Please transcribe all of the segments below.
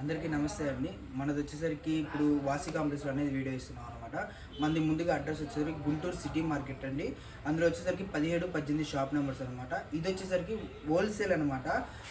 అందరికీ నమస్తే అండి. మనది వచ్చేసరికి ఇప్పుడు వాసి కాంప్లెక్స్లో అనేది వీడియో ఇస్తున్నాను. అనమాట మనది ముందుగా అడ్రస్ వచ్చేసరికి గుంటూరు సిటీ మార్కెట్ అండి. అందులో వచ్చేసరికి పదిహేడు పద్దెనిమిది షాప్ నెంబర్స్ అనమాట ఇది వచ్చేసరికి హోల్సేల్ అనమాట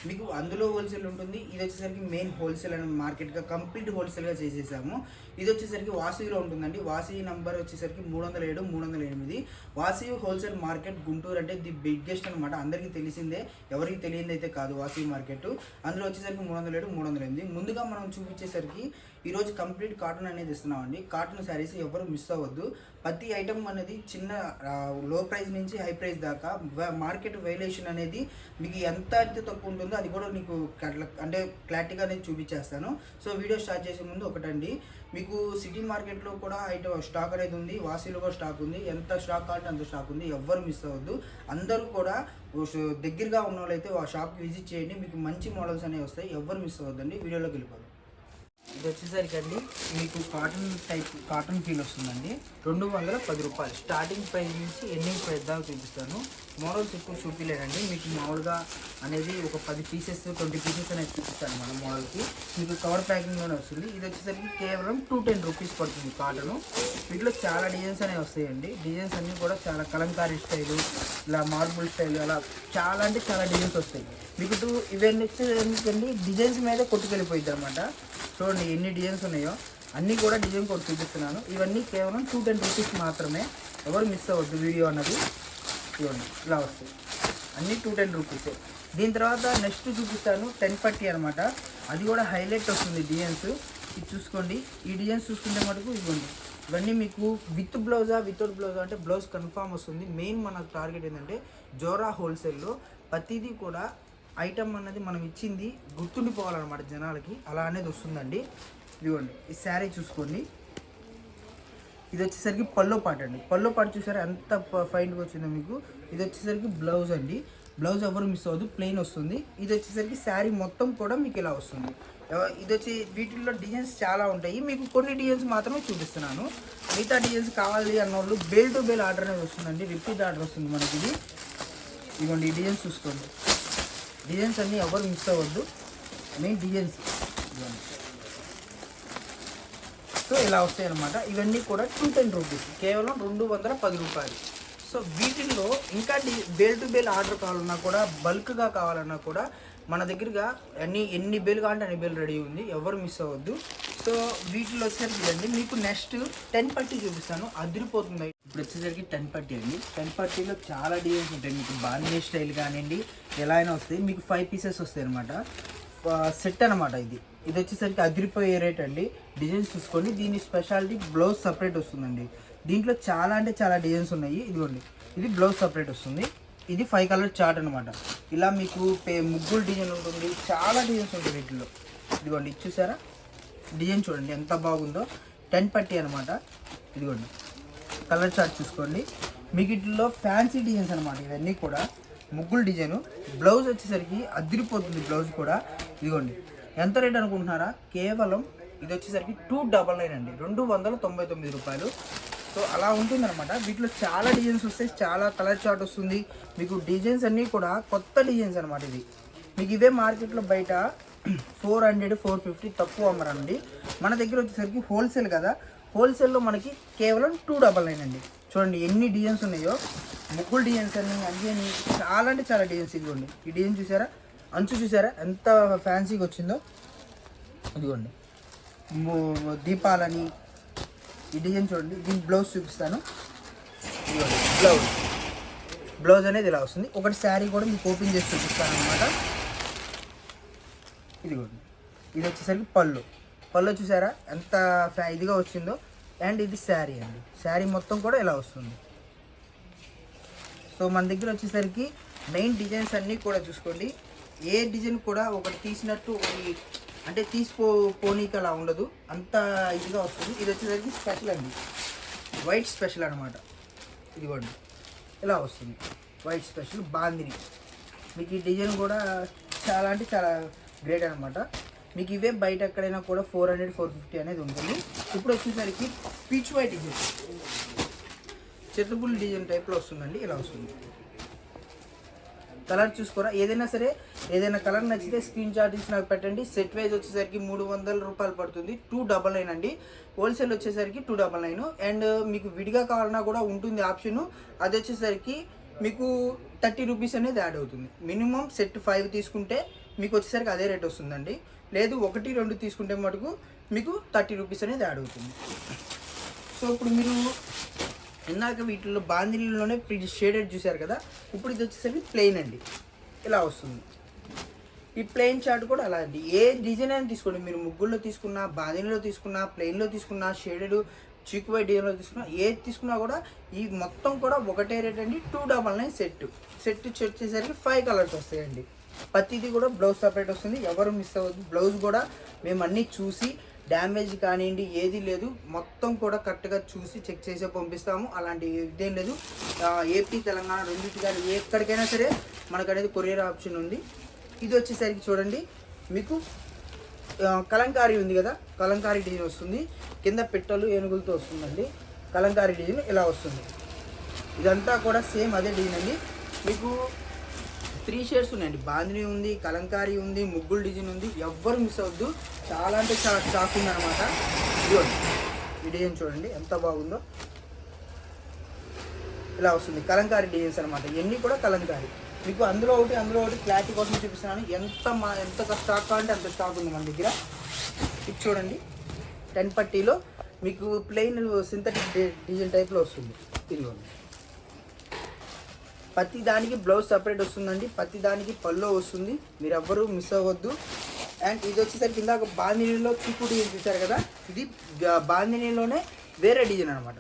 మీకు అందులో హోల్సేల్ ఉంటుంది. ఇది వచ్చేసరికి మెయిన్ హోల్సేల్ అనే మార్కెట్గా కంప్లీట్ హోల్సేల్గా చేసేసాము. ఇది వచ్చేసరికి వాసవిలో ఉంటుందండి. వాసి నంబర్ వచ్చేసరికి మూడు వందల ఏడు మూడు వందల ఎనిమిది. వాసీ హోల్సేల్ మార్కెట్ గుంటూరు అంటే ది బిగ్గెస్ట్ అనమాట అందరికీ తెలిసిందే. ఎవరికి తెలియంది అయితే కాదు వాసీ మార్కెట్. అందులో వచ్చేసరికి మూడు వందల ఏడు మూడు వందల ఎనిమిది. ముందుగా మనం చూపించేసరికి ఈరోజు కంప్లీట్ కాటన్ అనేది ఇస్తున్నామండి. కాటన్ శారీస్ ఎవరు మిస్ అవ్వద్దు. ప్రతి ఐటమ్ అనేది చిన్న లో ప్రైస్ నుంచి హై ప్రైస్ దాకా మార్కెట్ వైలేషన్ అనేది మీకు ఎంత అయితే తక్కువ ఉంటుందో అది కూడా మీకు అంటే క్లారిటీగా అనేది చూపించేస్తాను. సో వీడియో స్టార్ట్ చేసే ముందు ఒకటండి. మీకు సిటీ మార్కెట్లో కూడా ఐటమ్ స్టాక్ అనేది ఉంది. వాసీలో కూడా స్టాక్ ఉంది. ఎంత స్టాక్ కావాలంటే అంత స్టాక్ ఉంది. ఎవ్వరు మిస్ అవ్వద్దు. అందరూ కూడా దగ్గరగా ఉన్న వాళ్ళైతే ఆ షాప్కి విజిట్ చేయండి. మీకు మంచి మోడల్స్ అనేవి వస్తాయి. ఎవ్వరు మిస్ అవ్వద్దండి. వీడియోలోకి వెళ్ళిపోదు. ఇది వచ్చేసరికి అండి మీకు కాటన్ టైప్ కాటన్ ఫీల్ వస్తుందండి. రెండు వందల పది రూపాయలు. స్టార్టింగ్ ప్రైస్ నుంచి ఎండింగ్ ప్రైస్ దాకా చూపిస్తాను. మోడల్స్ ఎక్కువ చూపించలేదండి మీకు మామూలుగా అనేది ఒక పది పీసెస్ ట్వంటీ పీసెస్ అనేది చూపిస్తాను మన మోడల్కి మీకు కవర్ ప్యాకింగ్లోనే వస్తుంది. ఇది వచ్చేసరికి కేవలం టూ టెన్ రూపీస్ పడుతుంది కాటను. వీటిలో చాలా డిజైన్స్ అనేవి వస్తాయండి. డిజైన్స్ అన్నీ కూడా చాలా కలంకారీ స్టైలు ఇలా మార్బుల్ స్టైల్ అలా చాలా అంటే చాలా డిజైన్స్ వస్తాయి. మీకు టూ ఇవన్నీ వచ్చేసరికి డిజైన్స్ మీద కొట్టుకెళ్ళిపోయింది అనమాట చూడండి ఎన్ని డిజైన్స్ ఉన్నాయో. అన్నీ కూడా డిజైన్ కూడా చూపిస్తున్నాను. ఇవన్నీ కేవలం టూ టెన్ రూపీస్ మాత్రమే. ఎవరు మిస్ అవ్వద్దు వీడియో అన్నది. ఇవ్వండి ఇలా వస్తాయి. అన్నీ టూ టెన్ రూపీసే దీని తర్వాత నెక్స్ట్ చూపిస్తాను టెన్ పట్టి అనమాట అది కూడా హైలైట్ వస్తుంది డిజైన్స్ ఇది చూసుకోండి. ఈ డిజైన్స్ చూసుకుంటే మటుకు ఇవ్వండి. ఇవన్నీ మీకు విత్ బ్లౌజా వితౌట్ బ్లౌజా అంటే బ్లౌజ్ కన్ఫామ్ వస్తుంది. మెయిన్ మన టార్గెట్ ఏంటంటే జోరా హోల్సేల్లో ప్రతిదీ కూడా ఐటమ్ అన్నది మనం ఇచ్చింది గుర్తుండిపోవాలన్నమాట జనాలకి. అలా అనేది వస్తుందండి. ఇదిగోండి. ఈ శారీ చూసుకోండి. ఇది వచ్చేసరికి పల్లో పాట అండి. పల్లో పాట చూసారా ఎంత ఫైన్గా వచ్చిందో మీకు. ఇది వచ్చేసరికి బ్లౌజ్ అండి. బ్లౌజ్ ఎవరు మిస్ అవ్వదు ప్లెయిన్ వస్తుంది. ఇది వచ్చేసరికి శారీ మొత్తం కూడా మీకు ఇలా వస్తుంది. ఇది వచ్చి వీటిల్లో డిజైన్స్ చాలా ఉంటాయి. మీకు కొన్ని డిజైన్స్ మాత్రమే చూపిస్తున్నాను. మిగతా డిజైన్స్ కావాలి అన్న వాళ్ళు బేల్ టు బేల్ ఆర్డర్ అనేది వస్తుందండి. రిపీట్ ఆర్డర్ వస్తుంది మనకి ఇది. ఇదిగోండి ఈ డిజైన్స్ చూసుకోండి. డిజైన్స్ అన్నీ ఎవరు మిస్ అవ్వద్దు. Main designs. ఇదిగోండి. సో ఇలా వస్తాయి అనమాట ఇవన్నీ కూడా టూ టెన్ రూపీస్ కేవలం రెండు వందల పది రూపాయలు. సో వీటిల్లో ఇంకా బేల్ టు బేల్ ఆర్డర్ కావాలన్నా కూడా బల్క్గా కావాలన్నా కూడా మన దగ్గరగా అన్ని ఎన్ని బేలు కావాలంటే అన్ని బేలు రెడీ ఉంది. ఎవరు మిస్ అవ్వద్దు. సో వీటిలో వచ్చేసరికి ఇదండి. మీకు నెక్స్ట్ టెన్ పట్టీ చూపిస్తాను. అదిరిపోతుంది. ఇప్పుడు వచ్చేసరికి టెన్ పట్టీ అండి. టెన్ పట్టీలో చాలా డిజైన్స్ ఉంటాయి. మీకు బాంధీ స్టైల్ కానివ్వండి ఎలా అయినా వస్తాయి. మీకు ఫైవ్ పీసెస్ వస్తాయి అనమాట సెట్ అనమాట ఇది. ఇది వచ్చేసరికి అదిరిపోయే రేట్ అండి. డిజైన్స్ చూసుకోండి దీని స్పెషాలిటీ బ్లౌజ్ సపరేట్ వస్తుందండి. దీంట్లో చాలా అంటే చాలా డిజైన్స్ ఉన్నాయి. ఇదిగోండి ఇది బ్లౌజ్ సపరేట్ వస్తుంది. ఇది ఫైవ్ కలర్ చార్ట్ అనమాట ఇలా మీకు పే ముగ్గులు డిజైన్ ఉంటుంది. చాలా డిజైన్స్ ఉంటాయి వీటిలో. ఇదిగోండి చూసారా? డిజైన్ చూడండి ఎంత బాగుందో. టెన్ పట్టి అనమాట ఇదిగోండి కలర్ చార్ట్ చూసుకోండి. మీకు ఇట్లో ఫ్యాన్సీ డిజైన్స్ అనమాట ఇవన్నీ కూడా ముగ్గులు డిజైను బ్లౌజ్ వచ్చేసరికి అదిరిపోతుంది బ్లౌజ్ కూడా. ఇదిగోండి ఎంత రేట్ అనుకుంటున్నారా? కేవలం ఇది వచ్చేసరికి టూ డబల్ నైన్ అండి. రెండు వందల తొంభై తొమ్మిది రూపాయలు. సో అలా ఉంటుందన్నమాట. వీటిలో చాలా డిజైన్స్ వస్తాయి చాలా కలర్ చార్ట్ వస్తుంది. మీకు డిజైన్స్ అన్నీ కూడా కొత్త డిజైన్స్ అనమాట ఇది మీకు ఇవే మార్కెట్లో బయట ఫోర్ హండ్రెడ్ ఫోర్ ఫిఫ్టీ తక్కువ అమ్మరండి. మన దగ్గర వచ్చేసరికి హోల్సేల్ కదా. హోల్సేల్లో మనకి కేవలం టూ డబల్ నైన్ అండి. చూడండి ఎన్ని డిజైన్స్ ఉన్నాయో. ముగ్గులు డిజైన్స్ అని అన్ని అని. చాలా అంటే చాలా డిజైన్స్ ఇదిగోండి. ఈ డిజైన్ చూసారా? అంచు చూసారా? ఎంత ఫ్యాన్సీగా వచ్చిందో? ఇదిగోండి. దీపాలని ఈ డిజైన్ చూడండి. దీని బ్లౌజ్ చూపిస్తాను. ఇదిగోండి బ్లౌజ్ బ్లౌజ్ అనేది ఇలా వస్తుంది. ఒకటి శారీ కూడా మీకు ఓపెన్ చేసి చూపిస్తాను అనమాట ఇదిగోండి. ఇది వచ్చేసరికి పళ్ళు. పళ్ళు చూసారా? ఎంత ఫ్యా ఇదిగా వచ్చిందో. అండ్ ఇది శారీ అండి. శారీ మొత్తం కూడా ఇలా వస్తుంది. సో మన దగ్గర వచ్చేసరికి మెయిన్ డిజైన్స్ అన్నీ కూడా చూసుకోండి. ఏ డిజైన్ కూడా ఒకటి తీసినట్టు ఒకటి అంటే తీసిపో పోనీకి అలా ఉండదు. అంత ఇదిగా వస్తుంది. ఇది వచ్చేసరికి స్పెషల్ అండి. వైట్ స్పెషల్ అనమాట ఇదిగోండి. ఇలా వస్తుంది. White special bandhani. మీకు ఈ డిజైన్ కూడా చాలా అంటే చాలా గ్రేట్ అనమాట మీకు ఇవే బయట ఎక్కడైనా కూడా ఫోర్ హండ్రెడ్ ఫోర్ ఫిఫ్టీ అనేది ఉంటుంది. ఇప్పుడు వచ్చేసరికి పీచ్ వైట్ డిజైన్. చిత్రపుల్ డిజైన్ టైప్లో వస్తుందండి. ఇలా వస్తుంది. కలర్ చూసుకోరా? ఏదైనా సరే ఏదైనా కలర్ నచ్చితే స్క్రీన్ షాట్ ఇచ్చి నాకు పెట్టండి. సెట్ వైజ్ వచ్చేసరికి మూడు వందల రూపాయలు పడుతుంది. టూ డబల్ నైన్ అండి. హోల్సేల్ వచ్చేసరికి టూ డబల్ నైన్. అండ్ మీకు విడిగా కావాలన్నా కూడా ఉంటుంది ఆప్షన్. అది వచ్చేసరికి మీకు థర్టీ రూపీస్ అనేది యాడ్ అవుతుంది. మినిమం సెట్ ఫైవ్ తీసుకుంటే మీకు వచ్చేసరికి అదే రేట్ వస్తుందండి. లేదు ఒకటి రెండు తీసుకుంటే మటుకు మీకు థర్టీ రూపీస్ అనేది యాడ్ అవుతుంది. సో ఇప్పుడు మీరు ఇందాక వీటిలో బాందినీలోనే షేడెడ్ చూశారు కదా ఇప్పుడు ఇది వచ్చేసరికి ప్లెయిన్ అండి. ఇలా వస్తుంది. ఈ ప్లెయిన్ చార్ట్ కూడా అలా అండి. ఏ డిజైన్ అయినా తీసుకోండి. మీరు ముగ్గుల్లో తీసుకున్నా బాందినీలో తీసుకున్నా ప్లెయిన్లో తీసుకున్నా షేడెడ్ చీక్ వై డిజైన్లో తీసుకున్నా ఏది తీసుకున్నా కూడా ఈ మొత్తం కూడా ఒకటే రేట్ అండి. Two double nine set set వచ్చేసరికి ఫైవ్ కలర్స్ వస్తాయండి. ప్రతిదీ కూడా బ్లౌజ్ సపరేట్ వస్తుంది. ఎవరు మిస్ అవ్వద్దు. బ్లౌజ్ కూడా మేము అన్నీ చూసి డ్యామేజ్ కానివ్వండి ఏది లేదు. మొత్తం కూడా కరెక్ట్గా చూసి చెక్ చేసే పంపిస్తాము. అలాంటి ఇదేం లేదు. ఏపీ తెలంగాణ రెండింటి కానీ ఎక్కడికైనా సరే మనకు అనేది కొరియర్ ఆప్షన్ ఉంది. ఇది వచ్చేసరికి చూడండి. మీకు కలంకారీ ఉంది కదా? కలంకారీ డిజైన్ వస్తుంది. కింద పిట్టలు ఏనుగులతో వస్తుందండి. కలంకారీ డిజైన్ ఇలా వస్తుంది. ఇదంతా కూడా సేమ్ అదే డిజైన్ అండి. మీకు త్రీ షేడ్స్ ఉన్నాయండి. బాందిని ఉంది కలంకారీ ఉంది ముగ్గులు డిజైన్ ఉంది. ఎవ్వరు మిస్ అవ్వద్దు. చాలా అంటే చాలా స్టాక్ ఉంది అనమాట ఇదిగోండి. ఈ డిజైన్ చూడండి ఎంత బాగుందో. ఇలా వస్తుంది. కలంకారీ డిజైన్స్ అనమాట ఇవన్నీ కూడా కలంకారీ. మీకు అందులో ఒకటి అందులో ఒకటి క్లారిటీ కోసం చూపిస్తున్నాను. ఎంత మా ఎంత స్టాక్ కావాలంటే అంత స్టాక్ ఉంది మన దగ్గర. ఇది చూడండి. టెన్ పట్టీలో మీకు ప్లెయిన్ సింథటిక్ డిజైన్ టైప్లో వస్తుంది. ఇదిగోండి. ప్రతి దానికి బ్లౌజ్ సపరేట్ వస్తుందండి ప్రతి దానికి పల్లో వస్తుంది. మీరు ఎవ్వరూ మిస్ అవ్వద్దు. అండ్ ఇది వచ్చేసరికి ఇందాక బాందినీలో చీకు డిజైన్ చూసారు కదా? ఇది బాందినీలోనే వేరే డిజైన్ అనమాట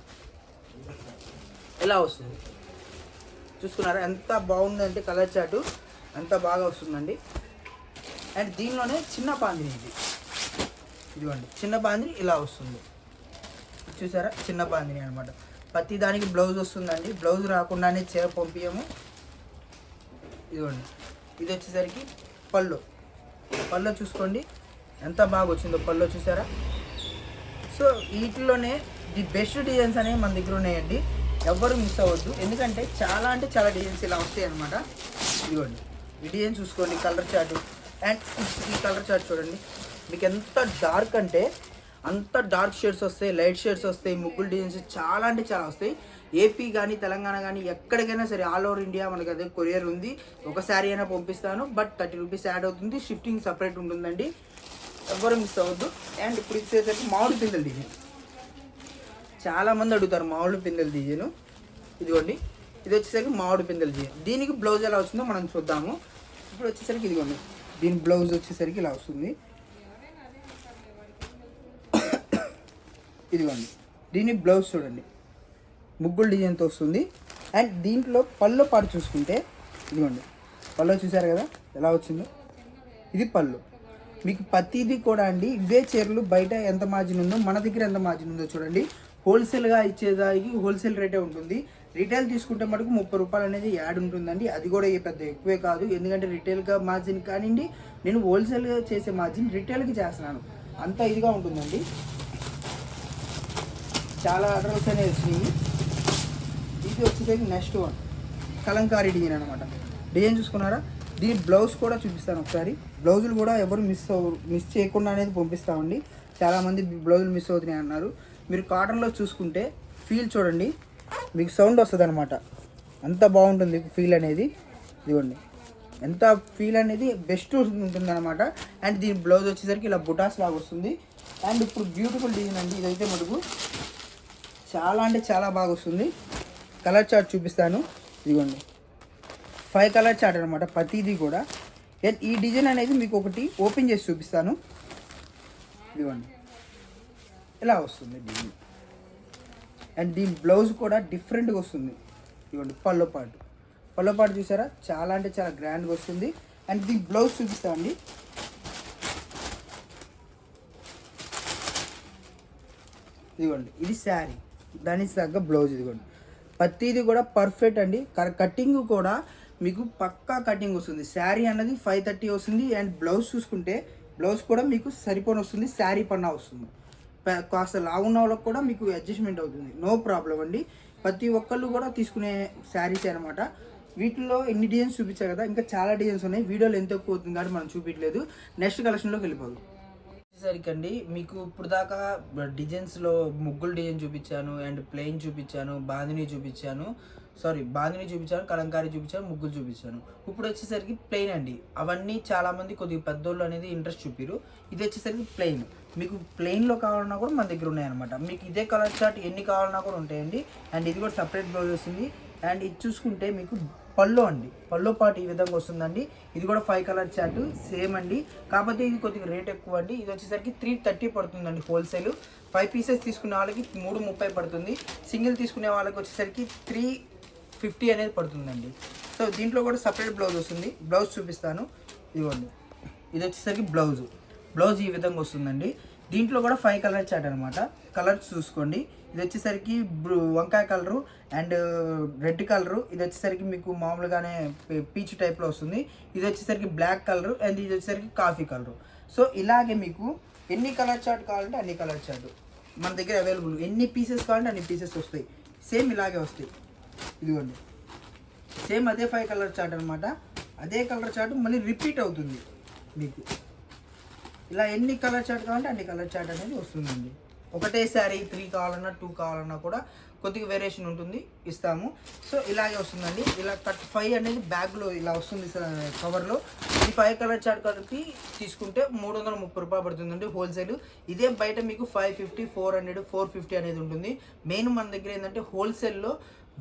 ఎలా వస్తుంది? చూసుకున్నారా? ఎంత బాగుందంటే కలర్ చాటు. అంత బాగా వస్తుందండి. అండ్ దీనిలోనే చిన్న బాందిని ఇది. ఇదిగోండి చిన్న బాందిని ఇలా వస్తుంది. చూసారా? చిన్న బాందిని అనమాట ప్రతి దానికి బ్లౌజ్ వస్తుందండి. బ్లౌజ్ రాకుండానే చీర పంపించము ఇదిగోండి. ఇది వచ్చేసరికి పళ్ళు. పళ్ళు చూసుకోండి. ఎంత బాగా వచ్చిందో పళ్ళు చూసారా? సో వీటిలోనే ది బెస్ట్ డిజైన్స్ అనేవి మన దగ్గర ఉన్నాయండి. ఎవ్వరు మిస్ అవ్వద్దు. ఎందుకంటే చాలా అంటే చాలా డిజైన్స్ ఇలా వస్తాయి అనమాట ఇదిగోండి. ఈ డిజైన్ చూసుకోండి కలర్ చార్ట్ అండ్ ఈ కలర్ చార్ట్ చూడండి. మీకు ఎంత డార్క్ అంటే అంత డార్క్ షేడ్స్ వస్తాయి లైట్ షేడ్స్ వస్తాయి ముగ్గులు డిజైన్స్ చాలా అంటే చాలా వస్తాయి. ఏపీ కానీ తెలంగాణ కానీ ఎక్కడికైనా సరే ఆల్ ఓవర్ ఇండియా మనకి అదే కొరియర్ ఉంది. ఒక శారీ అయినా పంపిస్తాను బట్ థర్టీ రూపీస్ యాడ్ అవుతుంది. షిఫ్టింగ్ సపరేట్ ఉంటుందండి. ఎవ్వరు మిస్ అవ్వద్దు. అండ్ ఇప్పుడు ఇచ్చేసరికి మామిడి పిందెలు డిజైన్ చాలా మంది అడుగుతారు మామిడి పిందెలు డిజైన్ ఇదిగోండి. ఇది వచ్చేసరికి మామిడి పిందెలు డిజైన్ దీనికి బ్లౌజ్ ఎలా వస్తుందో మనం చూద్దాము. ఇప్పుడు వచ్చేసరికి ఇదిగోండి. దీని బ్లౌజ్ వచ్చేసరికి ఇలా వస్తుంది. ఇదిగోండి. దీని బ్లౌజ్ చూడండి. ముగ్గులు డిజైన్తో వస్తుంది. అండ్ దీంట్లో పళ్ళు పాటు చూసుకుంటే ఇదిగోండి. పళ్ళు చూసారు కదా? ఎలా వచ్చిందో? ఇది పళ్ళు. మీకు ప్రతిది కూడా అండి. ఇవే చీరలు బయట ఎంత మార్జిన్ ఉందో మన దగ్గర ఎంత మార్జిన్ ఉందో చూడండి. హోల్సేల్గా ఇచ్చేదానికి హోల్సేల్ రేటే ఉంటుంది. రిటైల్ తీసుకుంటే మటుకు ముప్పై రూపాయలు అనేది యాడ్ ఉంటుందండి. అది కూడా పెద్ద ఎక్కువే కాదు. ఎందుకంటే రిటైల్గా మార్జిన్ కానివ్వండి నేను హోల్సేల్గా చేసే మార్జిన్ రిటైల్కి చేస్తున్నాను. అంత ఇదిగా ఉంటుందండి. చాలా ఆర్డర్స్ అనేవి వచ్చినాయి ఇది వచ్చేసరికి నెక్స్ట్ వన్ కలంకారీ డిజైన్ అనమాట డిజైన్ చూసుకున్నారా? దీని బ్లౌజ్ కూడా చూపిస్తాను ఒకసారి. బ్లౌజులు కూడా ఎవరు మిస్ మిస్ చేయకుండా అనేది పంపిస్తామండి. చాలామంది బ్లౌజులు మిస్ అవుతున్నాయి అన్నారు. మీరు కాటన్లో చూసుకుంటే ఫీల్ చూడండి మీకు సౌండ్ వస్తుంది అనమాట అంత బాగుంటుంది ఫీల్ అనేది. ఇదిగోండి. ఎంత ఫీల్ అనేది బెస్ట్ ఉంటుంది అనమాట అండ్ దీని బ్లౌజ్ వచ్చేసరికి ఇలా బుటాస్ లాగా వస్తుంది. అండ్ ఇప్పుడు బ్యూటిఫుల్ డిజైన్ అండి. ఇదైతే మటుకు చాలా అంటే చాలా బాగా వస్తుంది. కలర్ చార్ట్ చూపిస్తాను. ఇదిగోండి. ఫైవ్ కలర్ చార్ట్ అనమాట ప్రతిదీ కూడా. ఈ డిజైన్ అనేది మీకు ఒకటి ఓపెన్ చేసి చూపిస్తాను. ఇదిగోండి. ఇలా వస్తుంది డిజైన్ అండ్ దీని బ్లౌజ్ కూడా డిఫరెంట్గా వస్తుంది. ఇదిగోండి పల్లో పాటు. పల్లో పాటు చూసారా? చాలా అంటే చాలా గ్రాండ్గా వస్తుంది. అండ్ దీని బ్లౌజ్ చూపిస్తామండి ఇదిగోండి ఇది శారీ దానికి తగ్గ బ్లౌజ్ ఇదిగోండి. ప్రతిది కూడా పర్ఫెక్ట్ అండి. కటింగ్ కూడా మీకు పక్కా కటింగ్ వస్తుంది. శారీ అన్నది ఫైవ్ థర్టీ వస్తుంది అండ్ బ్లౌజ్ చూసుకుంటే బ్లౌజ్ కూడా మీకు సరిపోని వస్తుంది శారీ పన్నా వస్తుంది. కాస్త లావున్న వాళ్ళకి కూడా మీకు అడ్జస్ట్మెంట్ అవుతుంది. నో ప్రాబ్లం అండి. ప్రతి ఒక్కళ్ళు కూడా తీసుకునే శారీస్ అనమాట వీటిలో ఎన్ని డిజైన్స్ చూపించారు కదా ఇంకా చాలా డిజైన్స్ ఉన్నాయి. వీడియోలో ఎంత ఎక్కువ అవుతుంది కాబట్టి మనం చూపించలేదు. నెక్స్ట్ కలెక్షన్లోకి వెళ్ళిపోదు. సరికి అండి మీకు ఇప్పుడు దాకా డిజైన్స్లో ముగ్గులు డిజైన్ చూపించాను అండ్ ప్లెయిన్ చూపించాను బాందిని చూపించాను సారీ బాందిని చూపించాను కలంకారీ చూపించాను ముగ్గులు చూపించాను. ఇప్పుడు వచ్చేసరికి ప్లెయిన్ అండి. అవన్నీ చాలామంది కొద్దిగా పెద్దోళ్ళు అనేది ఇంట్రెస్ట్ చూపిరు ఇది వచ్చేసరికి ప్లెయిన్. మీకు ప్లెయిన్లో కావాలన్నా కూడా మన దగ్గర ఉన్నాయన్నమాట. మీకు ఇదే కలర్ చార్ట్ ఎన్ని కావాలన్నా కూడా ఉంటాయండి. అండ్ ఇది కూడా సపరేట్ బ్లౌజ్ వస్తుంది. అండ్ ఇది చూసుకుంటే మీకు పళ్ళు అండి. పళ్ళు పాటు ఈ విధంగా వస్తుందండి. ఇది కూడా ఫైవ్ కలర్ చార్ట్ సేమ్ అండి. కాకపోతే ఇది కొద్దిగా రేట్ ఎక్కువ అండి. ఇది వచ్చేసరికి త్రీ థర్టీ పడుతుందండి హోల్సేల్ ఫైవ్ పీసెస్ తీసుకునే వాళ్ళకి మూడు ముప్పై పడుతుంది. సింగిల్ తీసుకునే వాళ్ళకి వచ్చేసరికి త్రీ ఫిఫ్టీ అనేది పడుతుందండి. సో దీంట్లో కూడా సపరేట్ బ్లౌజ్ వస్తుంది. బ్లౌజ్ చూపిస్తాను. ఇదిగోండి. ఇది వచ్చేసరికి బ్లౌజ్ బ్లౌజ్ ఈ విధంగా వస్తుందండి. దీంట్లో కూడా ఫైవ్ కలర్ చాట్ అనమాట కలర్స్ చూసుకోండి. ఇది వచ్చేసరికి వంకాయ కలరు అండ్ రెడ్ కలరు ఇది వచ్చేసరికి మీకు మామూలుగానే పీచ్ టైప్లో వస్తుంది. ఇది వచ్చేసరికి బ్లాక్ కలరు అండ్ ఇది వచ్చేసరికి కాఫీ కలరు సో ఇలాగే మీకు ఎన్ని కలర్ చార్ట్ కావాలంటే అన్ని కలర్ చార్ట్ మన దగ్గర అవైలబుల్ ఎన్ని పీసెస్ కావాలంటే అన్ని పీసెస్ వస్తాయి. సేమ్ ఇలాగే వస్తాయి. ఇదిగోండి. సేమ్ అదే ఫైవ్ కలర్ చార్ట్ అనమాట అదే కలర్ చార్ట్ మళ్ళీ రిపీట్ అవుతుంది మీకు. ఇలా ఎన్ని కలర్ చార్ట్ కావాలంటే అన్ని కలర్ చార్ట్ అనేది వస్తుందండి. ఒకటే శారీ త్రీ కావాలన్నా టూ కావాలన్నా కూడా కొద్దిగా వేరియేషన్ ఉంటుంది ఇస్తాము. సో ఇలాగే వస్తుందండి. ఇలా కట్ ఫైవ్ అనేది బ్యాగ్లో ఇలా వస్తుంది కవర్లో ఈ ఫైవ్ కలర్ చార్ట్ కలిపి తీసుకుంటే మూడు వందల ముప్పై రూపాయలు పడుతుందండి హోల్సేల్ ఇదే బయట మీకు five fifty four hundred four fifty అనేది ఉంటుంది. మెయిన్ మన దగ్గర ఏంటంటే హోల్సేల్లో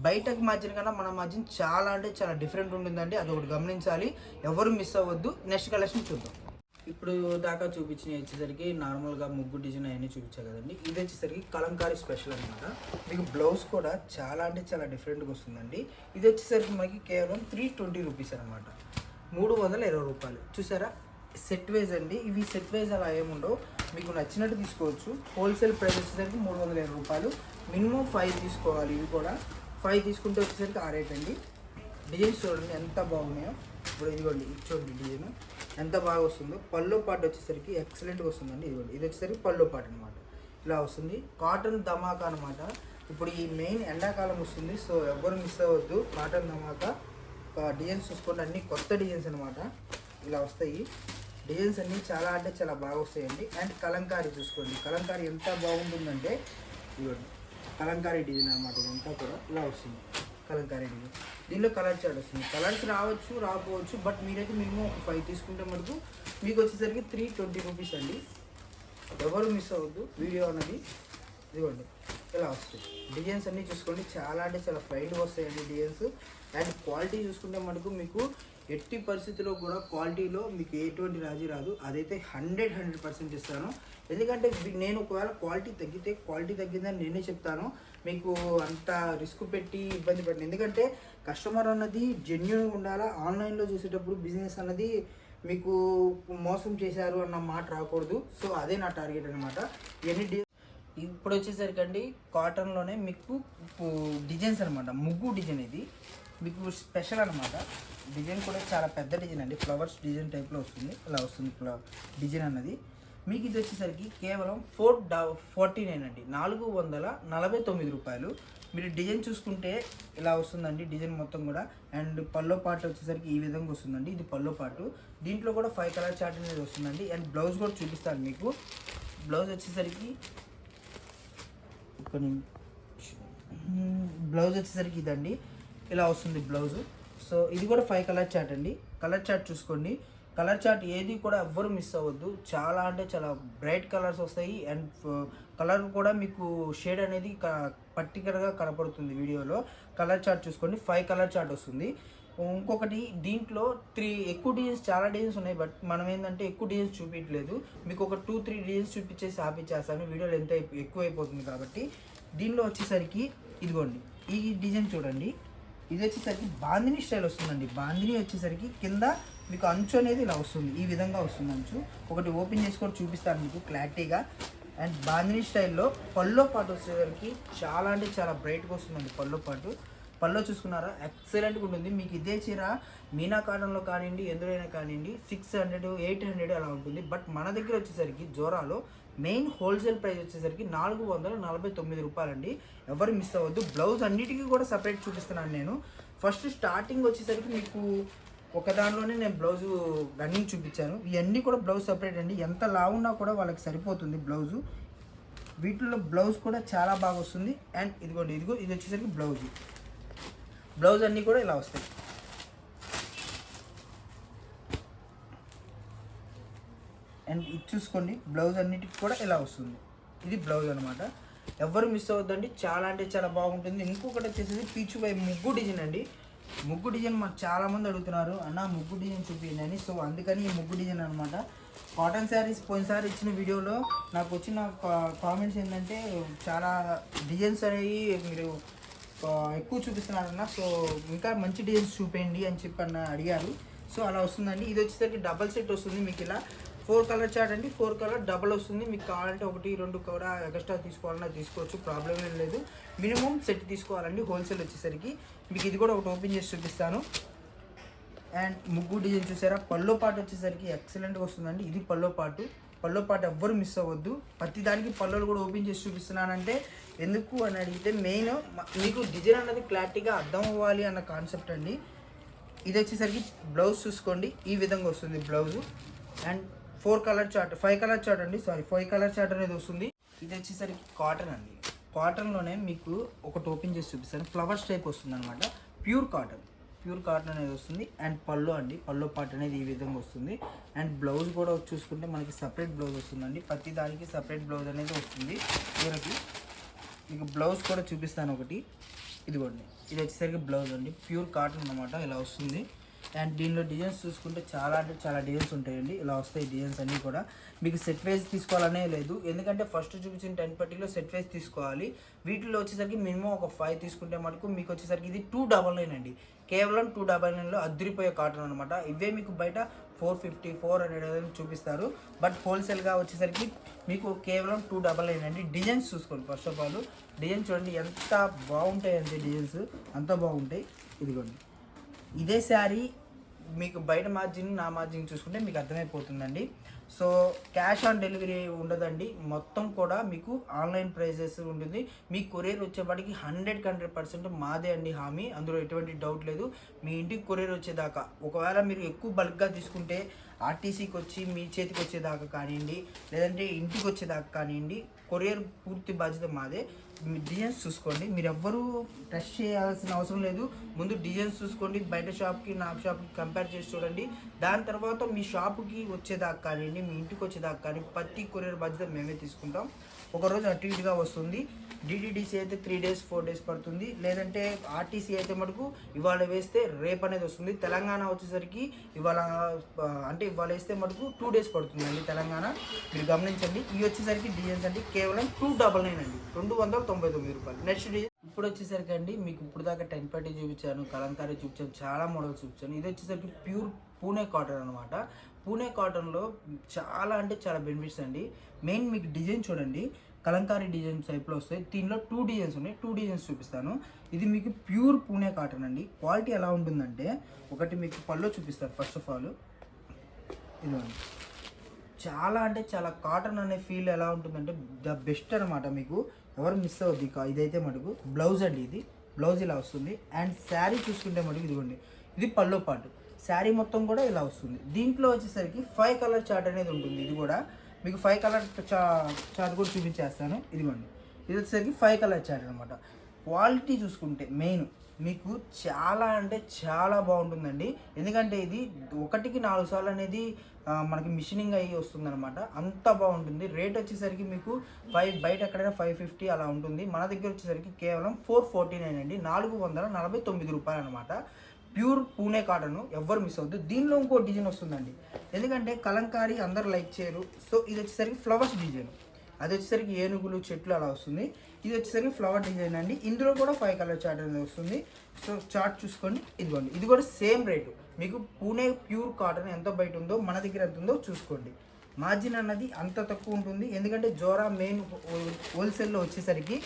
బయటకు మార్జిన్ కన్నా మన మార్జిన్ చాలా అంటే చాలా డిఫరెంట్ ఉంటుందండి. అది ఒకటి గమనించాలి. ఎవరు మిస్ అవ్వద్దు. నెక్స్ట్ కలెక్షన్ చూద్దాం. ఇప్పుడు దాకా చూపించిన వచ్చేసరికి నార్మల్గా ముగ్గు డిజైన్ అవన్నీ చూపించాయి కదండి. ఇది వచ్చేసరికి కలంకారీ స్పెషల్ అనమాట మీకు బ్లౌజ్ కూడా చాలా అంటే చాలా డిఫరెంట్గా వస్తుందండి. ఇది వచ్చేసరికి మనకి కేవలం త్రీ ట్వంటీ రూపీస్ అనమాట మూడు వందల ఇరవై రూపాయలు. చూసారా? సెట్ వైజ్ అండి. ఇవి సెట్ వైజ్ అలా ఏముండవు మీకు నచ్చినట్టు తీసుకోవచ్చు. హోల్సేల్ ప్రైస్ వచ్చేసరికి మూడు వందల ఇరవై రూపాయలు. మినిమం ఫైవ్ తీసుకోవాలి ఇవి కూడా. ఫైవ్ తీసుకుంటే వచ్చేసరికి ఆ రేట్ అండి. డిజైన్స్ చూడండి ఎంత బాగున్నాయో. ఇప్పుడు ఇదిగోండి చూడండి డిజైన్. ఎంత బాగా వస్తుందో పల్లో పాటు వచ్చేసరికి ఎక్సలెంట్గా వస్తుందండి ఇదిగోండి. ఇది వచ్చేసరికి పల్లో పాటు అనమాట ఇలా వస్తుంది. కాటన్ ధమాకా అనమాట ఇప్పుడు ఈ మెయిన్ ఎండాకాలం వస్తుంది సో ఎవరు మిస్ అవ్వద్దు. కాటన్ ధమాకా డిజైన్స్ చూసుకోండి. అన్ని కొత్త డిజైన్స్ అనమాట ఇలా వస్తాయి. డిజైన్స్ అన్నీ చాలా అంటే చాలా బాగా వస్తాయండి. అండ్ కలంకారీ చూసుకోండి. కలంకారీ ఎంత బాగుంటుందంటే ఇదిగోండి. కలంకారీ డిజైన్ అనమాట ఇదంతా కూడా. ఇలా వస్తుంది. కలంకారీ డిజైన్ దీనిలో కలర్ చార్ట్ వస్తుంది కలర్స్ రావచ్చు రాకపోవచ్చు బట్ మీరైతే మేము ఒక ఫైవ్ తీసుకుంటే మటుకు మీకు వచ్చేసరికి త్రీ ట్వంటీ రూపీస్ అండి. ఎవరు మిస్ అవ్వద్దు వీడియో అనేది ఇదిగోండి ఇలా వస్తుంది డిజైన్స్ అన్నీ చూసుకోండి. చాలా అంటే చాలా ఫైన్గా వస్తాయండి డిజైన్స్ అండ్ క్వాలిటీ చూసుకుంటే మటుకు మీకు ఎట్టి పరిస్థితిలో కూడా క్వాలిటీలో మీకు ఎటువంటి రాజీ రాదు. అదైతే హండ్రెడ్ హండ్రెడ్ పర్సెంట్ ఇస్తాను. ఎందుకంటే నేను ఒకవేళ క్వాలిటీ తగ్గితే క్వాలిటీ తగ్గిందని నేనే చెప్తాను. మీకు అంత రిస్క్ పెట్టి ఇబ్బంది పడింది ఎందుకంటే కస్టమర్ అన్నది జెన్యున్గా ఉండాలా? ఆన్లైన్లో చూసేటప్పుడు బిజినెస్ అన్నది మీకు మోసం చేశారు అన్న మాట రాకూడదు. సో అదే నా టార్గెట్ అనమాట ఎన్ని డి ఇప్పుడు వచ్చేసరికి అండి కాటన్లోనే మీకు డిజైన్స్ అనమాట ముగ్గు డిజైన్ ఇది. మీకు స్పెషల్ అనమాట డిజైన్ కూడా చాలా పెద్ద డిజైన్ అండి. ఫ్లవర్స్ డిజైన్ టైప్లో వస్తుంది. ఇలా వస్తుంది ఫ్లవర్ డిజైన్ అన్నది. మీకు ఇది వచ్చేసరికి కేవలం ఫోర్ డా ఫార్టీ నైన్ అండి. నాలుగు వందల నలభై తొమ్మిది రూపాయలు. మీరు డిజైన్ చూసుకుంటే ఇలా వస్తుందండి. డిజైన్ మొత్తం కూడా. అండ్ పల్లో పాటు వచ్చేసరికి ఈ విధంగా వస్తుందండి. ఇది పల్లో పాటు. దీంట్లో కూడా ఫైవ్ కలర్ చార్ట్ అనేది వస్తుందండి. అండ్ బ్లౌజ్ కూడా చూపిస్తాను మీకు. బ్లౌజ్ వచ్చేసరికి బ్లౌజ్ వచ్చేసరికి ఇదండి. ఇలా వస్తుంది బ్లౌజు. సో ఇది కూడా ఫైవ్ కలర్ చార్ట్ అండి. కలర్ చార్ట్ చూసుకోండి. కలర్ చార్ట్ ఏది కూడా ఎవ్వరు మిస్ అవ్వద్దు. చాలా అంటే చాలా బ్రైట్ కలర్స్ వస్తాయి. అండ్ కలర్ uh, కూడా మీకు షేడ్ అనేది పర్టికులర్గా కనపడుతుంది వీడియోలో. కలర్ చార్ట్ చూసుకోండి. ఫైవ్ కలర్ చార్ట్ వస్తుంది. ఇంకొకటి దీంట్లో త్రీ ఎక్కువ డిజైన్స్ చాలా డిజైన్స్ ఉన్నాయి. బట్ మనం ఏంటంటే ఎక్కువ డిజైన్స్ చూపించలేదు. మీకు ఒక టూ త్రీ డిజైన్స్ చూపించేసి ఆపించేస్తాను. వీడియోలో ఎంత ఎక్కువ అయిపోతుంది కాబట్టి. దీనిలో వచ్చేసరికి ఇదిగోండి. ఈ డిజైన్ చూడండి. ఇది వచ్చేసరికి బాందిని స్టైల్ వస్తుందండి. బాందిని వచ్చేసరికి కింద మీకు అంచు అనేది ఇలా వస్తుంది. ఈ విధంగా వస్తుంది అంచు. ఒకటి ఓపెన్ చేసి కూడా చూపిస్తాను మీకు క్లారిటీగా. అండ్ బాందిని స్టైల్లో పళ్ళో పాటు వచ్చేసరికి చాలా అంటే చాలా బ్రైట్గా వస్తుందండి పళ్ళో పాటు. పళ్ళు చూసుకున్నారా? ఎక్సలెంట్గా ఉంటుంది. మీకు ఇదే చీర మీనా కాటన్లో కానివ్వండి ఎందులోనైనా కానివ్వండి సిక్స్ హండ్రెడ్ ఎయిట్ హండ్రెడ్ అలా ఉంటుంది. బట్ మన దగ్గర వచ్చేసరికి జోరాలో మెయిన్ హోల్సేల్ ప్రైస్ వచ్చేసరికి నాలుగు వందల నలభై తొమ్మిది రూపాయలండి. ఎవరు మిస్ అవ్వద్దు. బ్లౌజ్ అన్నిటికీ కూడా సపరేట్ చూపిస్తున్నాను నేను. ఫస్ట్ స్టార్టింగ్ వచ్చేసరికి మీకు ఒక దానిలోనే నేను బ్లౌజ్ రన్నింగ్ చూపించాను. ఇవన్నీ కూడా బ్లౌజ్ సపరేట్ అండి. ఎంత లావున్నా కూడా వాళ్ళకి సరిపోతుంది బ్లౌజు వీటిలో బ్లౌజ్ కూడా చాలా బాగా వస్తుంది. అండ్ ఇదిగోండి ఇదిగో ఇది వచ్చేసరికి బ్లౌజ్ బ్లౌజ్ అన్నీ కూడా ఇలా వస్తాయి. అండ్ ఇది చూసుకోండి బ్లౌజ్ అన్నిటికి కూడా ఇలా వస్తుంది. ఇది బ్లౌజ్ అనమాట ఎవరు మిస్ అవ్వద్దండి చాలా అంటే చాలా బాగుంటుంది. ఇంకొకటి వచ్చేసి పీచు బై ముగ్గు డిజైన్ అండి. ముగ్గు డిజైన్ మాకు చాలామంది అడుగుతున్నారు అన్న ముగ్గు డిజైన్ చూపించండి అని. సో అందుకని ఈ ముగ్గు డిజైన్ అనమాట కాటన్ శారీస్ పోయినసారి ఇచ్చిన వీడియోలో నాకు వచ్చిన కామెంట్స్ ఏంటంటే చాలా డిజైన్స్ అనేవి మీరు ఎక్కువ చూపిస్తున్నారన్న సో ఇంకా మంచి డిజైన్స్ చూపేయండి అని చెప్పి అన్న అడిగారు. సో అలా వస్తుందండి. ఇది వచ్చేసరికి డబల్ సెట్ వస్తుంది మీకు ఇలా. ఫోర్ కలర్ చార్ట్ అండి. ఫోర్ కలర్ డబల్ వస్తుంది. మీకు కావాలంటే ఒకటి రెండు కూడా ఎక్స్ట్రా తీసుకోవాలన్నా తీసుకోవచ్చు. ప్రాబ్లం ఏం లేదు. మినిమం సెట్ తీసుకోవాలండి. హోల్సేల్ వచ్చేసరికి. మీకు ఇది కూడా ఒకటి ఓపెన్ చేసి చూపిస్తాను. అండ్ ముగ్గు డిజైన్ చూసారా? పల్లో పాటు వచ్చేసరికి ఎక్సలెంట్గా వస్తుందండి. ఇది పల్లో పాటు. పల్లో పాటు ఎవ్వరు మిస్ అవ్వద్దు. ప్రతి దానికి పళ్ళలు కూడా ఓపెన్ చేసి చూపిస్తున్నానంటే ఎందుకు అని అడిగితే మెయిన్ మీకు డిజైన్ అనేది క్లారిటీగా అర్థం అవ్వాలి అన్న కాన్సెప్ట్ అండి. ఇది వచ్చేసరికి బ్లౌజ్ చూసుకోండి. ఈ విధంగా వస్తుంది blouse and four colour chart five colour chart అండి. సారీ ఫైవ్ కలర్ చార్ట్ అనేది వస్తుంది. ఇది వచ్చేసరికి కాటన్ అండి. కాటన్లోనే మీకు ఒకటి ఓపెన్ చేసి చూపిస్తాను. ఫ్లవర్స్ టైప్ వస్తుంది అనమాట ప్యూర్ కాటన్ ప్యూర్ కాటన్ అనేది వస్తుంది. అండ్ పళ్ళు అండి. పళ్ళు పార్ట్ అనేది ఈ విధంగా వస్తుంది. అండ్ బ్లౌజ్ కూడా చూసుకుంటే మనకి సపరేట్ బ్లౌజ్ వస్తుందండి. ప్రతి దానికి సపరేట్ బ్లౌజ్ అనేది వస్తుంది. దీనికి మీకు బ్లౌజ్ కూడా చూపిస్తాను ఒకటి. ఇదిగోండి. ఇది వచ్చేసరికి బ్లౌజ్ అండి. ప్యూర్ కాటన్ అనమాట ఇలా వస్తుంది. అండ్ దీనిలో డిజైన్స్ చూసుకుంటే చాలా అంటే చాలా డిజైన్స్ ఉంటాయండి. ఇలా వస్తాయి డిజైన్స్ అన్నీ కూడా. మీకు సెట్ వైజ్ తీసుకోవాలనే లేదు. ఎందుకంటే ఫస్ట్ చూపించిన టెన్ పర్టీలో సెట్ వైజ్ తీసుకోవాలి. వీటిలో వచ్చేసరికి మినిమం ఒక ఫైవ్ తీసుకుంటే మటుకు మీకు వచ్చేసరికి ఇది టూ డబల్ నైన్ అండి. కేవలం టూ డబల్ నైన్లో అద్దరిపోయే కాటన్ అనమాట ఇవే మీకు బయట ఫోర్ ఫిఫ్టీ ఫోర్ హండ్రెడ్ చూపిస్తారు. బట్ హోల్సేల్గా వచ్చేసరికి మీకు కేవలం టూ డబల్ నైన్ అండి. డిజైన్స్ చూసుకోండి ఫస్ట్ ఆఫ్ ఆల్. డిజైన్ చూడండి ఎంత బాగుంటాయి అండి డిజైన్స్. అంత బాగుంటాయి. ఇదిగోండి. ఇదే శారీ మీకు బయట మార్జిన్ నా మార్జిన్ చూసుకుంటే మీకు అర్థమైపోతుందండి. సో క్యాష్ ఆన్ డెలివరీ ఉండదండి. మొత్తం కూడా మీకు ఆన్లైన్ ప్రైజెస్ ఉంటుంది. మీ కొరియర్ వచ్చేపాటికి హండ్రెడ్ హండ్రెడ్ పర్సెంట్ మాదే అండి హామీ. అందులో ఎటువంటి డౌట్ లేదు. మీ ఇంటికి కొరియర్ వచ్చేదాకా. ఒకవేళ మీరు ఎక్కువ బల్క్గా తీసుకుంటే ఆర్టీసీకి వచ్చి మీ చేతికి వచ్చేదాకా కానివ్వండి లేదంటే ఇంటికి వచ్చేదాకా కానివ్వండి కొరియర్ పూర్తి బాధ్యత మాదే. డిజైన్స్ చూసుకోండి. మీరు ఎవ్వరూ టెస్ట్ చేయాల్సిన అవసరం లేదు. ముందు డిజైన్స్ చూసుకోండి. బయట షాప్కి నా షాప్కి కంపేర్ చేసి చూడండి. దాని తర్వాత మీ షాప్కి వచ్చేదాకా కానివ్వండి మీ ఇంటికి వచ్చేదాకా కానీ ప్రతి కొరియర్ బాధ్యత మేమే తీసుకుంటాం. ఒకరోజు అటు ఇటుగా వస్తుంది. డిటిడిసి అయితే త్రీ డేస్ ఫోర్ డేస్ పడుతుంది. లేదంటే ఆర్టీసీ అయితే మటుకు ఇవాళ వేస్తే రేపు అనేది వస్తుంది. తెలంగాణ వచ్చేసరికి ఇవాళ అంటే ఇవాళ వేస్తే మటుకు టూ డేస్ పడుతుందండి తెలంగాణ. మీరు గమనించండి. ఇవి వచ్చేసరికి డిజైన్స్ అండి. కేవలం టూ డబల్ నైన్ అండి. రెండు వందల తొంభై తొమ్మిది రూపాయలు. నెక్స్ట్ ఇప్పుడు వచ్చేసరికి అండి మీకు ఇప్పుడు దాకా టెన్ పట్టి చూపించాను కలంకారీ చూపించాను చాలా మోడల్స్ చూపించాను. ఇది వచ్చేసరికి ప్యూర్ పూణే కాటన్ అనమాట పూణే కాటన్లో చాలా అంటే చాలా బెనిఫిట్స్ అండి. మెయిన్ మీకు డిజైన్ చూడండి కలంకారీ డిజైన్ టైప్లో వస్తాయి. దీనిలో టూ డిజైన్స్ ఉన్నాయి. టూ డిజైన్స్ చూపిస్తాను. ఇది మీకు ప్యూర్ పూణే కాటన్ అండి. క్వాలిటీ ఎలా ఉంటుందంటే ఒకటి మీకు పళ్ళు చూపిస్తారు ఫస్ట్ ఆఫ్ ఆల్ ఇదిగోండి. చాలా అంటే చాలా కాటన్ అనే ఫీల్ ఎలా ఉంటుందంటే ద బెస్ట్ అనమాట మీకు. ఎవరు మిస్ అవ్వద్దు ఇదైతే మటుకు బ్లౌజ్ అండి ఇది. బ్లౌజ్ ఇలా వస్తుంది. అండ్ శారీ చూసుకుంటే మటుకు ఇదిగోండి. ఇది పల్లో పాటు. శారీ మొత్తం కూడా ఇలా వస్తుంది. దీంట్లో వచ్చేసరికి ఫైవ్ కలర్ చార్ట్ అనేది ఉంటుంది. ఇది కూడా మీకు ఫైవ్ కలర్ చా చార్ట్ కూడా చూపించేస్తాను. ఇదిగోండి. ఇది వచ్చేసరికి ఫైవ్ కలర్ చార్ట్ అనమాట. క్వాలిటీ చూసుకుంటే మెయిన్ మీకు చాలా అంటే చాలా బాగుంటుందండి. ఎందుకంటే ఇది ఒకటికి నాలుగు సార్లు అనేది మనకి మిషనింగ్ అయ్యి వస్తుందన్నమాట. అంత బాగుంటుంది. రేట్ వచ్చేసరికి మీకు ఫైవ్ బయట ఎక్కడైనా ఫైవ్ ఫిఫ్టీ అలా ఉంటుంది. మన దగ్గర వచ్చేసరికి కేవలం ఫోర్ ఫార్టీ నైన్ అండి. నాలుగు వందల నలభై తొమ్మిది రూపాయలు అనమాట ప్యూర్ పూణే కాటన్ ఎవ్వరు మిస్ అవ్వద్దు. దీనిలో ఇంకో డిజైన్ వస్తుందండి. ఎందుకంటే కలంకారీ అందరు లైక్ చేయరు. సో ఇది వచ్చేసరికి ఫ్లవర్స్ డిజైన్. అది వచ్చేసరికి ఏనుగులు చెట్లు అలా వస్తుంది. ఇది వచ్చేసరికి ఫ్లవర్ డిజైన్ అండి. ఇందులో కూడా ఫైవ్ కలర్ చార్ట్ అనేది వస్తుంది. సో చార్ట్ చూసుకోండి. ఇదిగోండి. ఇది కూడా సేమ్ రేటు మీకు పూణే ప్యూర్ కాటన్ ఎంత బయట ఉందో మన దగ్గర ఎంత ఉందో చూసుకోండి. మార్జిన్ అన్నది అంత తక్కువ ఉంటుంది. ఎందుకంటే జోరా మెయిన్ హోల్సేల్లో వచ్చేసరికి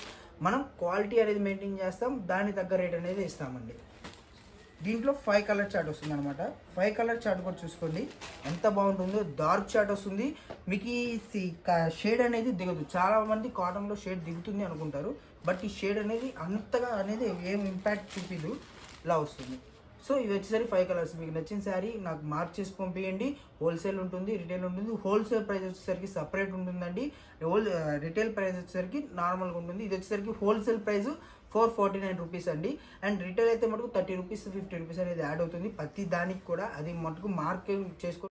మనం క్వాలిటీ అనేది మెయింటైన్ చేస్తాం. దాని తగ్గ రేట్ అనేది ఇస్తామండి. దీంట్లో ఫైవ్ కలర్ చార్ట్ వస్తుంది అనమాట ఫైవ్ కలర్ చార్ట్ కూడా చూసుకోండి. ఎంత బాగుంటుందో డార్క్ చార్ట్ వస్తుంది. మీకు ఈ షేడ్ అనేది దిగదు. చాలామంది కాటన్లో షేడ్ దిగుతుంది అనుకుంటారు. బట్ ఈ షేడ్ అనేది అంతగా అనేది ఏం ఇంపాక్ట్ చూపిదు. ఇలా వస్తుంది. సో ఇవి వచ్చేసరికి ఫైవ్ కలర్స్ మీకు నచ్చిన శారీ నాకు మార్క్ చేసి పంపించండి హోల్సేల్ ఉంటుంది రిటైల్ ఉంటుంది. హోల్సేల్ ప్రైస్ వచ్చేసరికి సపరేట్ ఉంటుందండి. హోల్ రిటైల్ ప్రైస్ వచ్చేసరికి నార్మల్గా ఉంటుంది. ఇది వచ్చేసరికి wholesale price four forty nine rupees అండి. అండ్ రిటైల్ అయితే మటుకు థర్టీ రూపీస్ ఫిఫ్టీ రూపీస్ అనేది యాడ్ అవుతుంది. ప్రతి దానికి కూడా అది మటుకు మార్కెట్ చేసుకో